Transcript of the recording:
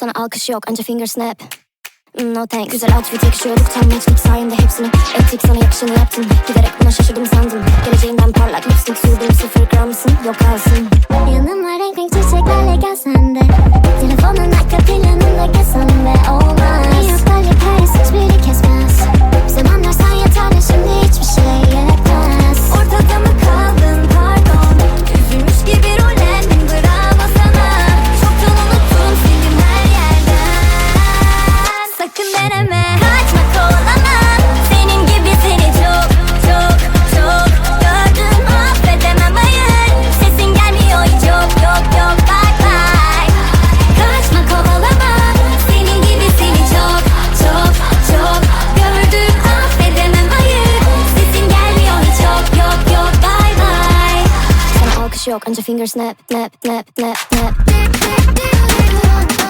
Sana alkış yok anca finger snap No thanks. Güzel outfit yakışıyorduk tam matchlik sayende hepsini Ettik. Sana yakışını yaptın Giderek buna şaşırdım sandım. Geleceğinden parlak lipstick sürdüm sıfır gramsın Yok kalsın. Yanıma renk renk çiçeklerle gelsen de shook, and your fingers snap, snap, snap, snap, snap.